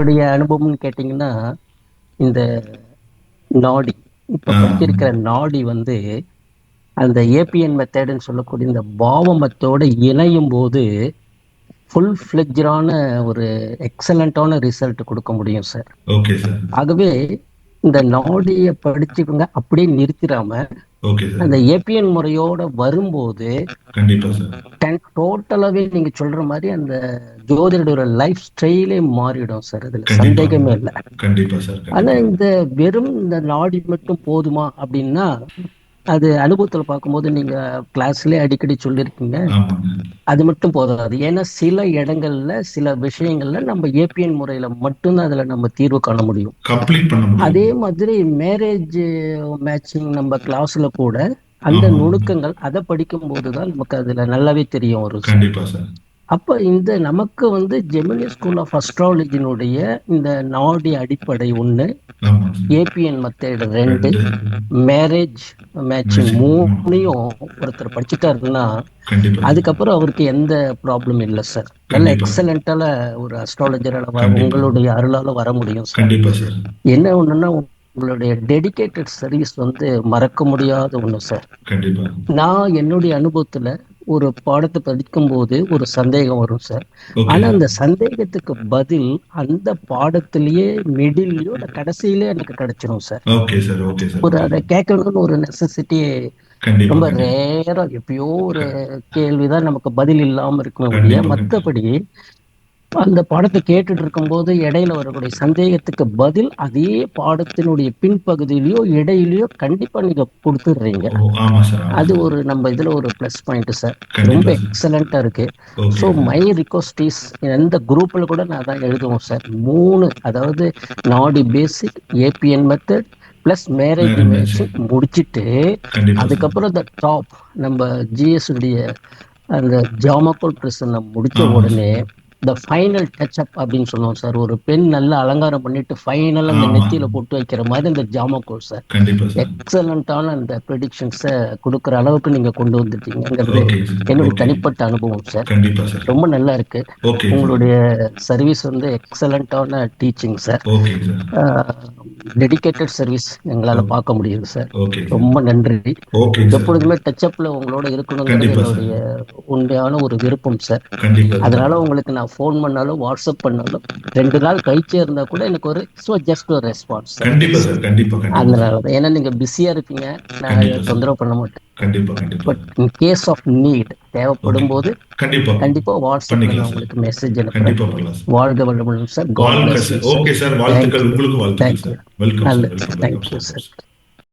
என்னுடைய அனுபவம்னு கேட்டிங்கன்னா இந்த நாடி இப்போ. படிச்சிருக்கிற நாடி வந்து அந்த ஏபிஎன் மெத்தடுன்னு சொல்லக்கூடிய இந்த பாவமத்தோட இணையும் போது ஃபுல் ஃப்ளெஜ்டான ஒரு எக்ஸலண்ட்டான ரிசல்ட் கொடுக்க முடியும் சார் ஓகே சார் ஆகவே இந்த நாடியை படிச்சுக்கோங்க அப்படியே நிறுத்திடாம அந்த ஏபிஎன் முறையோட வரும்போது டோட்டலாவே நீங்க சொல்ற மாதிரி அந்த ஜோதிடரோட லைஃப் ஸ்டைலே மாறிடும் சார் அதுல. சந்தேகமே இல்லை. கண்டிப்பா சார் ஆனா. இந்த வெறும் இந்த நாடி மட்டும் போதுமா அப்படின்னா அது அனுபவத்துல பார்க்கும்போது நீங்க கிளாஸ்லயே அடிக்கடி சொல்லியிருக்கீங்க அது மட்டும் போதாது. ஏன்னா சில இடங்கள்ல சில விஷயங்கள்ல நம்ம ஏபிஎன் முறையில மட்டும்தான் அதுல நம்ம தீர்வு காண முடியும். அதே மாதிரி மேரேஜ் மேட்சிங் நம்ம கிளாஸ்ல கூட அந்த. நுணுக்கங்கள் அதை படிக்கும் போதுதான் நமக்கு அதுல நல்லாவே தெரியும் ஒரு கண்டிப்பா சார். அப்ப இந்த நமக்கு வந்து ஜெமினி ஸ்கூல் ஆஃப் அஸ்ட்ராலஜினுடைய இந்த நாடி அடிப்படை ஆமா ஏபிஎன் மெத்தட் ரெண்டு. Marriage matching. மூணையும் ஒருத்தர் படிச்சுட்டாருன்னா அதுக்கப்புறம் அவருக்கு எந்த ப்ராப்ளம் இல்லை சார் நல்ல. எக்ஸலண்டால ஒரு அஸ்ட்ராலஜரால. உங்களுடைய அருளால வர முடியும் சார் என்ன ஒண்ணுன்னா உங்களுடைய டெடிகேட்டட் சர்வீஸ் வந்து மறக்க முடியாத ஒண்ணு சார் நான் என்னுடைய அனுபவத்துல ஒரு பாடத்தை படிக்கும் போது ஒரு சந்தேகம் வரும் சார் ஆனா அந்த சந்தேகத்துக்கு பதில் அந்த பாடத்திலேயே மிடில்லயோ இல்ல கடைசியிலே எனக்கு கிடைச்சிரும் சார் ஒரு அதை கேட்கணும்னு ஒரு நெசசிட்டி ரொம்ப. ரேரா எப்பயோ ஒரு கேள்விதான் நமக்கு பதில் இல்லாம இருக்குமே மத்தபடி அந்த பாடத்தை கேட்டுட்டு இருக்கும்போது இடையில வரக்கூடிய சந்தேகத்துக்கு பதில் அதே பாடத்தினுடைய பின்பகுதியிலயோ இடையிலயோ கண்டிப்பா நீங்க கொடுத்துடுறீங்க அது. ஒரு நம்ம இதுல ஒரு ப்ளஸ் பாயிண்ட் சார் ரொம்ப. எக்ஸலண்டா இருக்கு ஸோ. மை ரிக்வஸ்ட் இஸ் எந்த குரூப்ல கூட நான் தான் எழுதுவோம் சார் மூணு அதாவது நாடி basic ABN method plus marriage matching முடிச்சிட்டு. அதுக்கப்புறம் இந்த டாப் நம்ம ஜிஎஸ் உடைய அந்த ஜாமக்கோல் பிரசனை முடிச்ச உடனே இந்த ஃபைனல் டச்சப் அப்படின்னு சொல்லுவோம் சார் ஒரு பெண் நல்லா அலங்காரம் பண்ணிட்டு ஃபைனல் அந்த. நெத்தியில போட்டு வைக்கிற மாதிரி இந்த ஜாமக்கோல் சார் எக்ஸலண்டான அந்த ப்ரெடிக்ஷன்ஸை கொடுக்குற அளவுக்கு நீங்க கொண்டு வந்துட்டீங்கிறது. என்னுடைய. தனிப்பட்ட அனுபவம் சார் ரொம்ப நல்லா இருக்கு. உங்களுடைய சர்வீஸ் வந்து எக்ஸலண்டான டீச்சிங் சார் டெடிகேட்டட் சர்வீஸ் எங்களால பார்க்க முடியுது சார். ரொம்ப நன்றி எப்பொழுதுமே டச்சப்ல உங்களோட இருக்கணுங்கிறது. என்னுடைய உண்மையான ஒரு விருப்பம் சார். அதனால உங்களுக்கு நான் ஃபோன் பண்ணாலும் வாட்ஸ்அப் பண்ணாலும் ரெண்டு நாள் கழிச்சே இருந்தா கூட எனக்கு ஒரு ஸோ ஜஸ்ட் ஒரு ரெஸ்பான்ஸ் அதனால தான் ஏன்னா நீங்க பிஸியா இருப்பீங்க. நான். தொந்தரவு பண்ண மாட்டேன். But in case of need தேவைப்படும் போது கண்டிப்பா. கண்டிப்பா வாட்ஸ்அப்ல. உங்களுக்கு மெசேஜ் அனுப்புறேன். வாழ்க வளமுடன் சார் ஓகே சார் வாழ்த்துக்கள். உங்களுக்கு வாழ்த்துக்கள் வெல்கம் தேங்க்யூ சார்